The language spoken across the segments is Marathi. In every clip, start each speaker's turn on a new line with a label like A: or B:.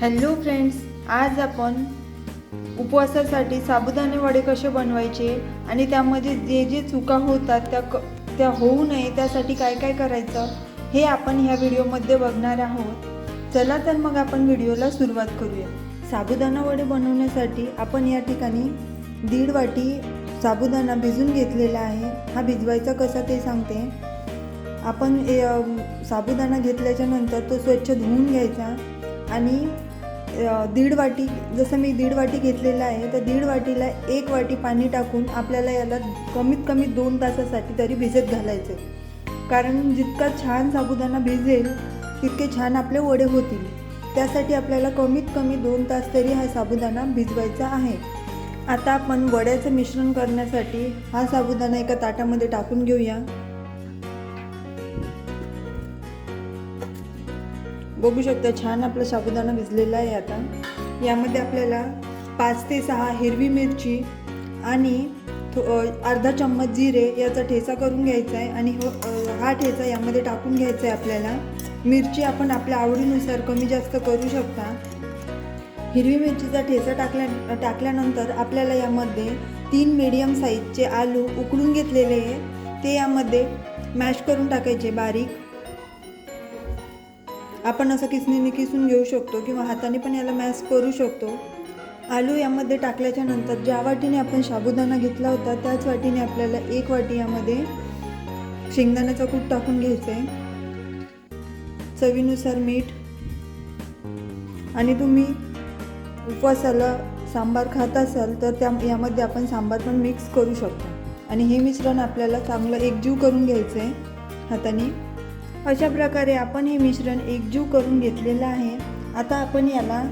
A: हॅलो फ्रेंड्स आज आपण उपवासासाठी साबुदाणे वडे कसे बनवायचे आणि त्यामध्ये जे जे चुका होतात त्या क त्या होऊ नये त्यासाठी काय काय करायचं हे आपण ह्या व्हिडिओमध्ये बघणार आहोत. चला तर मग आपण व्हिडिओला सुरुवात करूया. साबुदाणा वडे बनवण्यासाठी आपण या ठिकाणी दीड वाटी साबुदाणा भिजून घेतलेला आहे. हा भिजवायचा कसा ते सांगते. आपण ए, साबुदाणा घेतल्याच्या नंतर तो स्वच्छ धुवून घ्यायचा आणि दीड वाटी जसं मी दीड वाटी घेतलेला आहे तर दीड वाटीला एक वाटी पाणी टाकून आपल्याला याला कमीत कमी दोन तासासाठी तरी भिजत घालायचं कारण जितका छान साबुदाणा भिजेल तितके छान आपले वडे होतील. त्यासाठी आपल्याला कमीत कमी दोन तास तरी हा साबुदाणा भिजवायचा आहे. आता आपण वड्याचं मिश्रण करण्यासाठी हा साबुदाणा एका ताटामध्ये टाकून घेऊया. बघू शकता छान आपला साबुदाणा भिजलेला आहे आता. यामध्ये आपल्याला पाच ते सहा हिरवी मिरची आणि थो अर्धा चम्मच जिरे याचा ठेचा करून घ्यायचा आहे आणि हो हा ठेचा यामध्ये टाकून घ्यायचा आहे आपल्याला. मिरची आपण आपल्या आवडीनुसार कमी जास्त करू शकता. हिरवी मिरचीचा ठेचा टाकल्या टाकल्यानंतर आपल्याला यामध्ये तीन मीडियम साईजचे आलू उकडून घेतलेले आहे. ते यामध्ये मॅश करून टाकायचे बारीक. आपण असं किसणीने किसून घेऊ शकतो किंवा हाताने पण याला मॅश करू शकतो. आलू यामध्ये टाकल्याच्या नंतर ज्या वाटीने आपण साबुदाणा घेतला होता त्याच वाटीने आपल्याला एक वाटी यामध्ये शेंगदाण्याचा कूट टाकून घ्यायचं आहे चवीनुसार मीठ आणि तुम्ही उपवासाला सांबार खात असाल तर त्या यामध्ये आपण सांबार पण मिक्स करू शकतो. आणि हे मिश्रण आपल्याला चांगलं एकजीव करून घ्यायचं आहे हाताने. अशा प्रकारे आपण हे मिश्रण एकजीव करून घेतलेलं आहे. आता आपण याला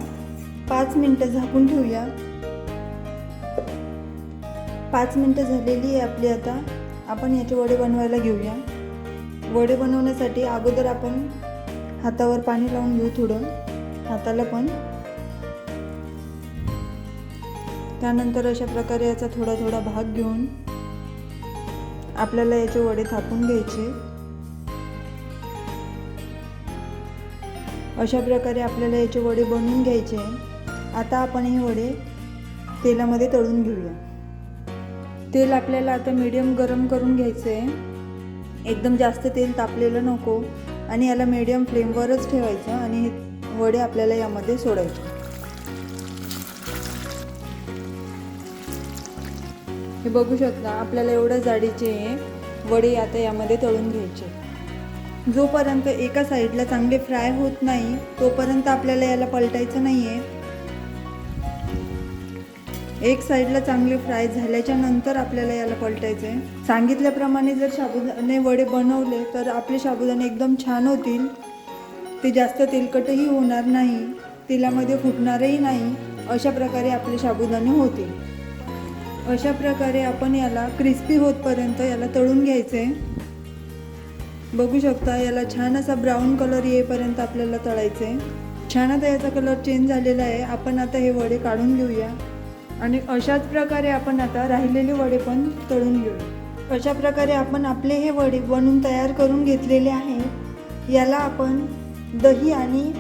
A: पाच मिनटं झाकून ठेवूया. पाच मिनटं झालेली आहे आपली आता. आपण याचे वडे बनवायला घेऊया. वडे बनवण्यासाठी अगोदर आपण हातावर पाणी लावून घेऊ थोडं. हाताला पण. त्यानंतर अशा प्रकारे याचा थोडा थोडा भाग घेऊन आपल्याला याचे वडे थापून घ्यायचे. अशा प्रकारे आपल्याला याचे वडे बनवून घ्यायचे आता आपण हे वडे तेलामध्ये तळून घेऊया. तेल आपल्याला आता मीडियम गरम करून घ्यायचं आहे. एकदम जास्त तेल तापलेलं नको आणि याला मीडियम फ्लेमवरच ठेवायचं आणि हे वडे आपल्याला यामध्ये सोडायचे. हे बघू शकता आपल्याला एवढ्या जाडीचे वडे आता यामध्ये तळून घ्यायचे जोपर्यंत एका साईडला चांगले फ्राय होत नाही तोपर्यंत आपल्याला याला पलटायचं नाही आहे एक साईडला चांगले फ्राय झाल्याच्यानंतर आपल्याला याला पलटायचं आहे सांगितल्याप्रमाणे जर साबुदाणे वडे बनवले तर आपले साबुदाणे एकदम छान होतील. ते जास्त तेलकटही होणार नाही तेलामध्ये फुटणारही नाही अशा प्रकारे आपले साबुदाणे होतील. अशा प्रकारे आपण याला क्रिस्पी होतपर्यंत याला तळून घ्यायचं आहे बघू शकता याला छान असा ब्राऊन कलर येईपर्यंत आपल्याला तळायचं आहे छान आता याचा कलर चेंज झालेला आहे. आपण आता हे वडे काढून घेऊया. आणि अशाच प्रकारे आपण आता राहिलेले वडे पण तळून घेऊ. अशा प्रकारे आपण आपले हे वडे बनवून तयार करून घेतलेले आहे. याला आपण दही आणि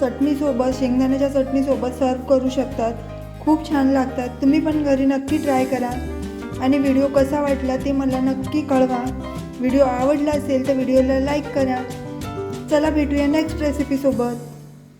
A: चटणीसोबत शेंगदाण्याच्या चटणीसोबत सर्व करू शकतात. खूप छान लागतात. तुम्ही पण घरी नक्की ट्राय करा. आणि व्हिडिओ कसा वाटला ते मला नक्की कळवा. व्हिडिओ आवडला असेल तर व्हिडिओला लाईक करा. चला भेटूया नेक्स्ट रेसिपीसोबत